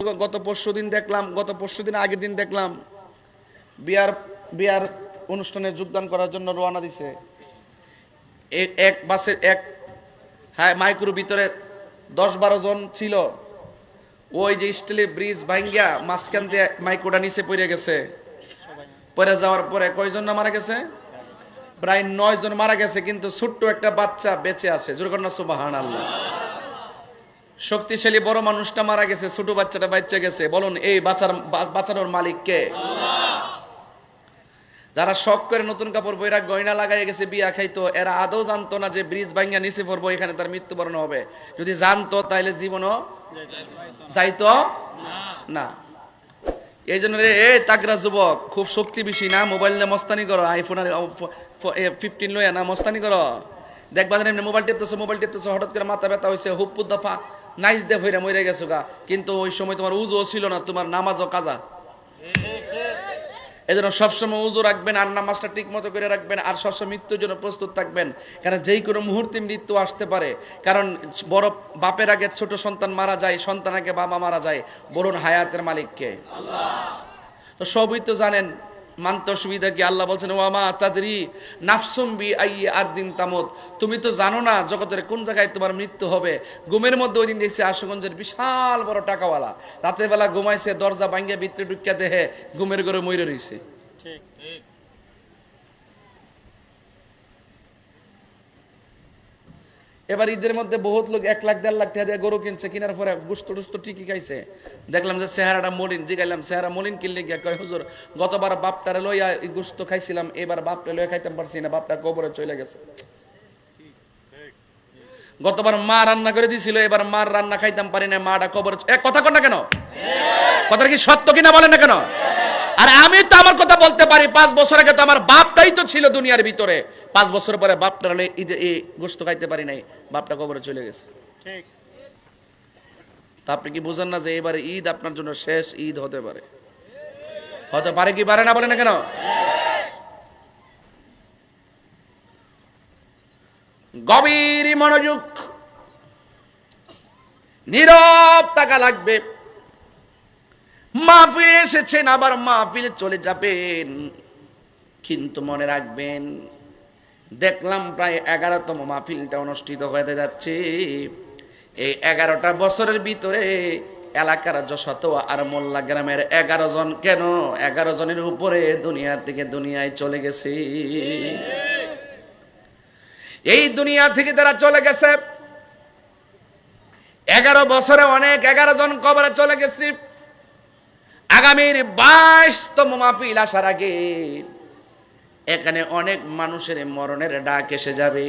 গত পরশু দিন দেখলাম, গত পরশু দিন আগের দিন দেখলাম, বিয়ার বিয়ার অনুষ্ঠানে যোগদান করার জন্য রওনা দিছে। এক বাসের এক হ্যাঁ মাইক্রোর ভিতরে দশ বারো জন ছিল। ওই যে স্টিলের ব্রিজ ভাঙ্গিয়া মাঝখান দিয়ে মাইক্রোটা নিচে পড়ে গেছে। পরে যাওয়ার পরে কয়জন না মারা গেছে? প্রায় নয় জন মারা গেছে, কিন্তু ছোট্ট একটা বাচ্চা বেঁচে আছে। জোরকন্যা সুবাহান আল্লাহ শক্তিশালী বড় মানুষটা মারা গেছে, ছোট বাচ্চাটা বাচ্চা গেছে। বলুন, এই বাচ্চার বা- বাঁচানোর মালিক কে? যারা শখ করে নতুন কাপড় বইরা গয়না লাগাই গেছে, বিয়া খাইতো, এরা আদৌ জানতো না যে ব্রিজ ভাঙ্গা নিচে পড়ব, এখানে তার মৃত্যুবরণ হবে। যদি জানতো তাহলে জীবনও যাইতো না। এই জন্য রে এ তাগরা যুবক, খুব শক্তি বেশি না? মোবাইল নিয়ে মস্তানি করো আইফোন আর ফিফটিন লইয়া না, মস্তানি করো। দেখবা জানি মোবাইল টিপতেছো মোবাইল টিপতেছো, হঠাৎ করে মাথা ব্যথা হয়েছে হুপ্পু দফা নাইস দে হইরা মরে গেছো গা। কিন্তু ওই সময় তোমার উজও ছিল না, তোমার নামাজও কাজা। এই জন্য সবসময় উজু রাখবেন আর নামাজটা ঠিক মতো করে রাখবেন আর সবসময় মৃত্যুর জন্য প্রস্তুত থাকবেন। কারণ যেই কোনো মুহূর্তে মৃত্যু আসতে পারে। কারণ বড় বাপের আগে ছোট সন্তান মারা যায়, সন্তান আগে বাবা মারা যায়। বলুন হায়াতের মালিককে। তো সবই তো জানেন মানতে অসুবিধা কি? আল্লাহ বলছেন ওয়ামা তাদরি নাফসুম বি আই আর দিন তামত। তুমি তো জানো না জগতের কোন জায়গায় তোমার মৃত্যু হবে। ঘুমের মধ্যে ওই দিন দেখছি আশুগঞ্জের বিশাল বড় টাকাওয়ালা। রাতের বেলা ঘুমাইছে, দরজা ভাঙ্গিয়া ভিতরে ঢুকিয়া দেহে ঘুমের ঘরে ময়ূরে রইছে। এবার ঈদের মধ্যে বহুত লোক এক লাখ, দেড় লাখ টাকা দিয়ে গরু কিনছে, কিনার পরে গুস্ত টুস্ত ঠিকই খাইছে। দেখলাম যে চেহারাটা মলিন, জিগাইলাম, চেহারা মলিন কিনলে গিয়া কয়, হুজুর, গতবার বাপটারে লইয়া গুস্ত খাইছিলাম, এবার বাপটা লইয়া খাইতাম পারছি না, বাপটা কবরে চলে গেছে। গতবার মা রান্না করে দিছিল, এবার মার রান্না খাইতাম পারি না, মাটা কবরে এক কথা কর না কেন? কথাটা কি সত্য কিনা বলেন না কেন? আর আমি তো আমার কথা বলতে পারি পাঁচ বছর আগে তো আমার বাপটাই তো ছিল দুনিয়ার ভিতরে। পাঁচ বছর পরে বাপটার ঈদে এই গোস্ত খাইতে পারি নাই বাপটা কবরে চলে গেছে। তা আপনি কি বুঝেন না যে এবারে ঈদ আপনার জন্য শেষ ঈদ হতে পারে? হতে পারে কি পারে না বলে না কেন? গভীর মনোযোগ নীরব টাকা লাগবে। মাহফিলে এসেছেন, আবার মাহফিলে চলে যাবেন। কিন্তু মনে রাখবেন, দেখলাম প্রায় এগারোতম মাহফিলটা অনুষ্ঠিত হতে যাচ্ছে। এই এগারোটা বছরের ভিতরে এলাকার যশত আর মোল্লা গ্রামের এগারো জন কেন? এগারো জনের উপরে দুনিয়া থেকে দুনিয়ায় চলে গেছে। এই দুনিয়া থেকে তারা চলে গেছে, এগারো বছরে অনেক এগারো জন কবরে চলে গেছি। আগামীর বাইশতম মাহফিল আসার আগে এখানে অনেক মানুষের মরণের ডাক এসে যাবে।